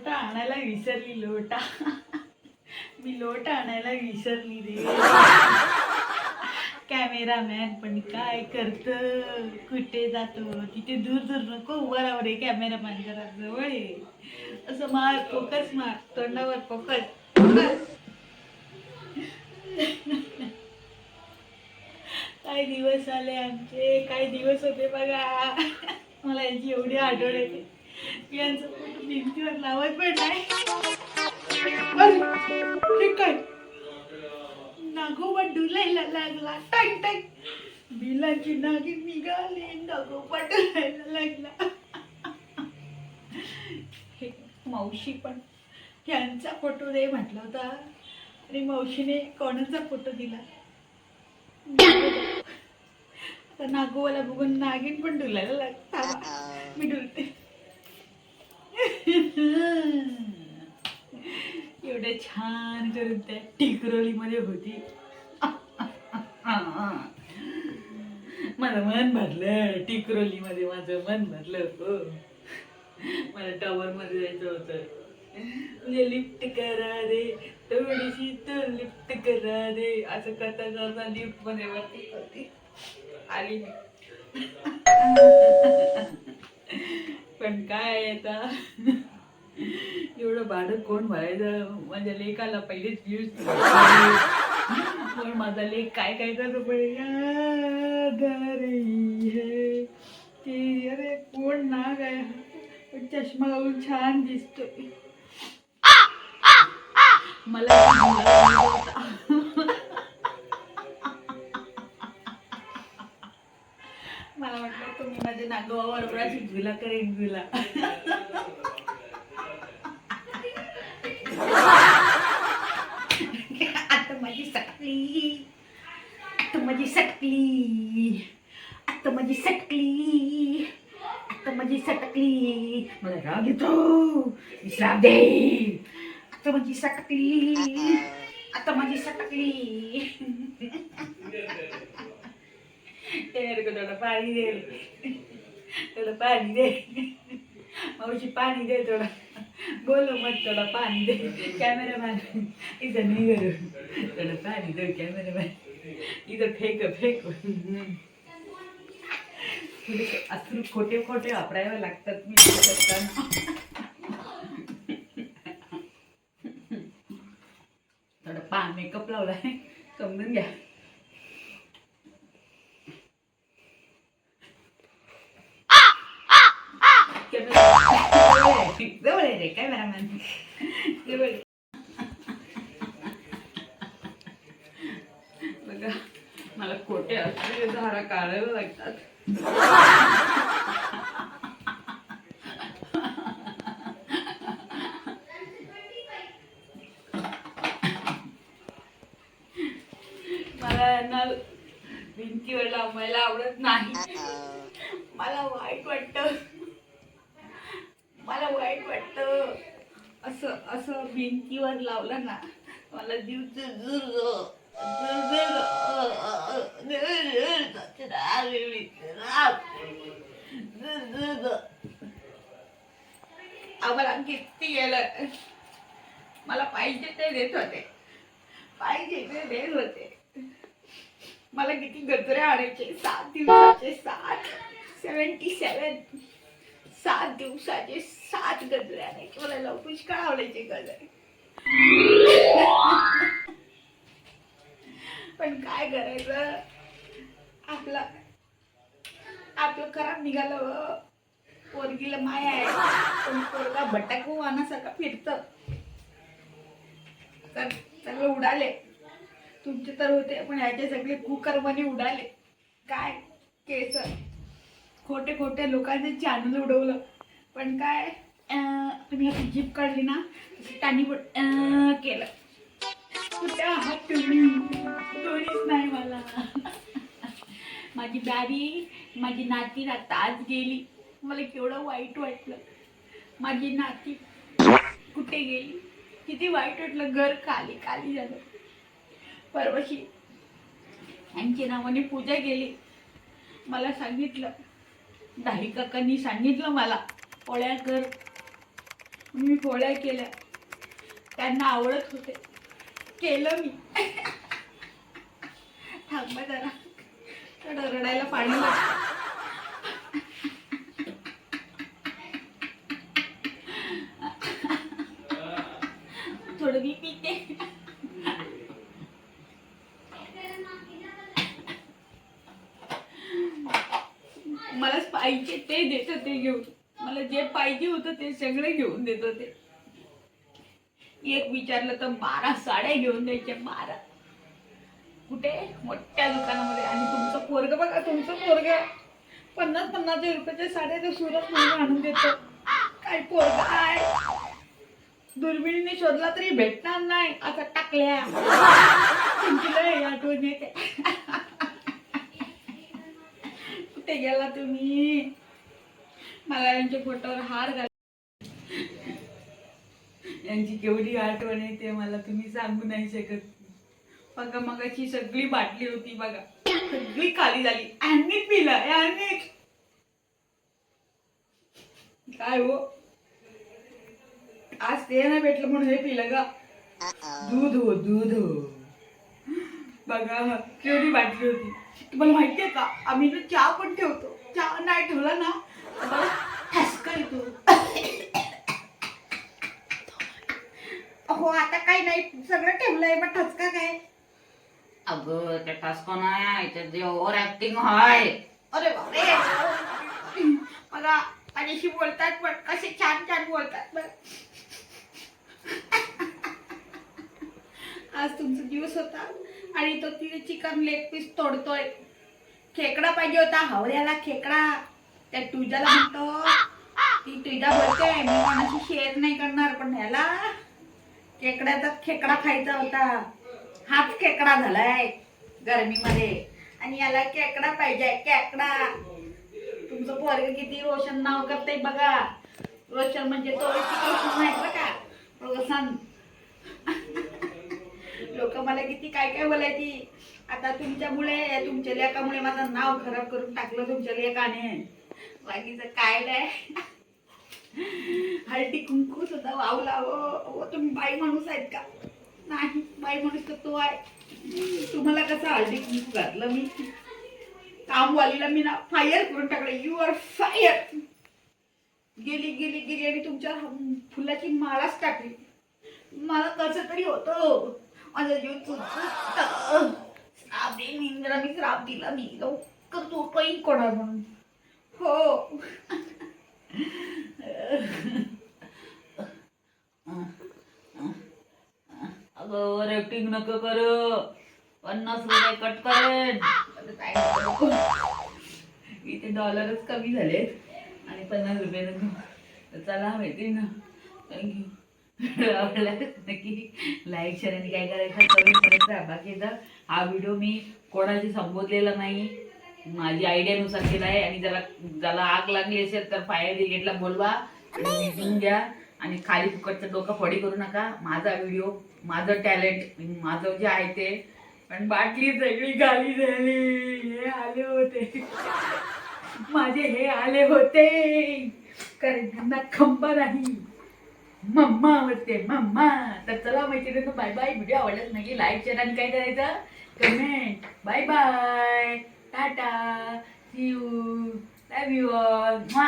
लोटा आणायला विसरली लोटा. मी लोटा आणायला विसरली रे. कॅमेरामॅन पण काय करत? कुठे जातो? तिथे दूर दूर नको उभा राहू रे कॅमेरामॅन जरा जवळ आहे असं मार फोकस मार तोंडावर फोकस. काय दिवस आले आमचे? काय दिवस होते बघा. मला यांची एवढी आठवण येते. यांचं भिंतीवर लावत पण नाही. अरे, काय? नागोबा डुलायला लागला टक टक. बिलाची नागी निघाले नागोबा डुलायला लागला. हे मावशी पण ह्यांचा फोटो दे म्हटला होता. आणि मावशीने कोणाचा फोटो दिला? आता नागोबाला बघून नागिन पण डुलायला लागता मी डुलते. एवढ्या छान करून त्या टिकरोलीमध्ये होती. माझं मन भरलं टिकरोलीमध्ये माझं मन भरलं हो. मला टॉवरमध्ये जायचं होतं. म्हणजे लिफ्ट करा रे थोडीशी तर लिफ्ट करा रे असं करता करता लिफ्टमध्ये वरती होती. आली मी. पण काय आता? एवढं भाडं कोण भरायचं? माझ्या लेकाला पहिलेच यूज पण माझा लेख काय काय करतो पण ते अरे कोण ना काय पण चष्मा लावून छान दिसतोय. मला पण मुलगा होता. मला वाटलं तुम्ही माझ्या नागोबावर बराच झुला करेन झुला आता माझी सटकली आता माझी सटकली आता माझी सटकली आता माझी सटकली मला राग येतो विश्राम दे आता माझी सटकली आता माझी सटकली तेरे को थोडं पाणी दे. पाणी दे मावशी पाणी दे थोडं. बोलो मग थोडं पाणी दे. कॅमेरामॅन इथं नाही थोडं पाणी दे कॅमेरामॅन. इथं फेक फेक. थोडेसे खोटे खोटे वापरायला लागतात मी. थोडं पा मेकअप लावलाय. समजून घ्या. बघा मला खोटे असले धारा काढायला लागतात. मला यांना भिंतीवर लावायला आवडत नाही. मला वाईट वाटतं. मला वाईट वाटतं. असं असं भिंतीवर लावलं ना मला जीव आम्हाला किती गेलं मला पाहिजे ते देत होते पाहिजे ते देत होते मला किती गजरे आणायचे सात दिवसाचे सात सेवन्टी सेवन सात दिवसाचे सात गजरे आणायचे. मला लव पुष्कळ आवडायचे गजरे. पण काय करायचं? आपलं आपलं खराब निघालं पोरगीला माया आहे. पण पोरगा भटकू वाहनासारखा हो फिरत. तर सगळे उडाले. तुमचे तर होते पण ह्याचे सगळे कुकर्मने उडाले. काय केस? खोटे खोटे लोकांचे चॅनल उडवलं. पण काय तुम्ही अशी जीप काढली ना त्यांनी केलं. कुठे आहात तुम्ही? कोणीच नाही मला. माझी बॅरी माझी नाती आता आज गेली. मला केवढं वाईट वाटलं. माझी नाती कुठे गेली? किती वाईट वाटलं घर खाली खाली झालं. परवाशी यांची नावाने पूजा केली. मला सांगितलं दाही काकांनी सांगितलं मला. पोळ्या कर. मी पोळ्या केल्या. त्यांना आवडत होते. केलं मी. थांबा जरा. रडायला पाणी लागतं. थोडं मी पिते मला पाहिजे ते देत ते घेऊन. मला जे पाहिजे होतं ते सगळे घेऊन देत होते. एक विचारलं तर बारा साड्या घेऊन द्यायच्या बारा. कुठे? मोठ्या दुकानामध्ये. आणि तुमचं पोरग बघा तुमचं पोरग. पन्नास पन्नास रुपयाच्या साड्या तर सुरत म्हणून आणून देतो. काय पोरग आहे? दुर्बिणीने शोधला तरी भेटणार नाही. आता टाकल्या. तुमची लय आठवण येते. कुठे गेला तुम्ही? मला यांच्या फोटोवर हार घाल यांची केवढी आठवण येते मला तुम्ही सांगू नाही शकत. बघा मगाची सगळी बाटली होती बघा. सगळी खाली झाली. आणि पिला आणि काय हो? आज ते नाही भेटलं म्हणून हे पिलं का? दूध हो दूध हो. बघा केवढी बाटली होती. तुम्हाला माहितीये का? आम्ही ना चहा पण ठेवतो. चहा नाही ठेवला ना तर मला ठसका येतो. हो आता काही नाही. सगळं ठेवलंय मग ठसका काय? अगं त्या टास्को नाही ओव्हर ऍक्टिंग हाय अरे बापरे. मला माझ्याशी बोलतात पण कसे छान छान बोलतात बरं. आज तुमचा दिवस होता. आणि तो तिथे चिकन लेग पीस तोडतोय. खेकडा पाहिजे होता हवऱ्याला खेकडा. त्या तुझ्याला म्हणतो ती तुझ्या बोलते मी कोणाशी शेअर नाही करणार पण ह्याला खेकड्याचा खेकडा खायचा होता. हाच खेकडा झालाय गरमीमध्ये. आणि याला खेकडा पाहिजे खेकडा. तुमचं पोरग किती रोशन नाव करते बघा. रोशन म्हणजे तो रोशन माहीत का? रोशन. लोक मला किती काय काय बोलायची. आता तुमच्यामुळे तुमच्या लेकामुळे माझं नाव खराब करून टाकलं तुमच्या लेकाने. बाकीचं काय नाही. हळदी कुंकू सुद्धा वावला. हो तुम्ही बाई माणूस आहेत का? नाही बाई माणूस तर तो आहे. तुम्हाला कसं हळदी कुंकू घातलं मी? कामवालीला मी ना फायर करून टाकलं. यू आर फायर गेली गेली गेली आणि तुमच्या फुलाची माळाच टाकली. मला कसं तरी होतं. माझा जीव चुचुकतं. श्राप देईन इंद्रा मी श्राप दिला मी लवकर तो काही कोणा म्हणून हो. अगं ऍक्टिंग नको करू. पन्नास रुपये कट करेन? इथे डॉलरच कमी झालेत. आणि पन्नास रुपये चला माहिती ना. थँक्यू की नक्की लाईक शेअर आणि काय करायचं करून करत राहा बाकीचा हा व्हिडिओ मी कोणाशी संबोधलेला नाही. माझी आयडियानुसार केला आहे आणि ज्याला ज्याला आग लागली असेल तर फायर ब्रिगेडला बोलवा. आणि घ्या. आणि खाली फुकटचं डोकं फडी करू नका. माझा व्हिडिओ माझं टॅलेंट माझं जे आहे ते. पण बाटली सगळी खाली झाली. हे आले होते. माझे हे आले होते. कारण त्यांना खंबा नाही. मम्मा आवडते मम्मा तर चला मैत्रिणींना बाय बाय व्हिडिओ आवडलाच नाही लाईक शेअर आणि काय करायचं? Comment bye bye tata see you love you all मा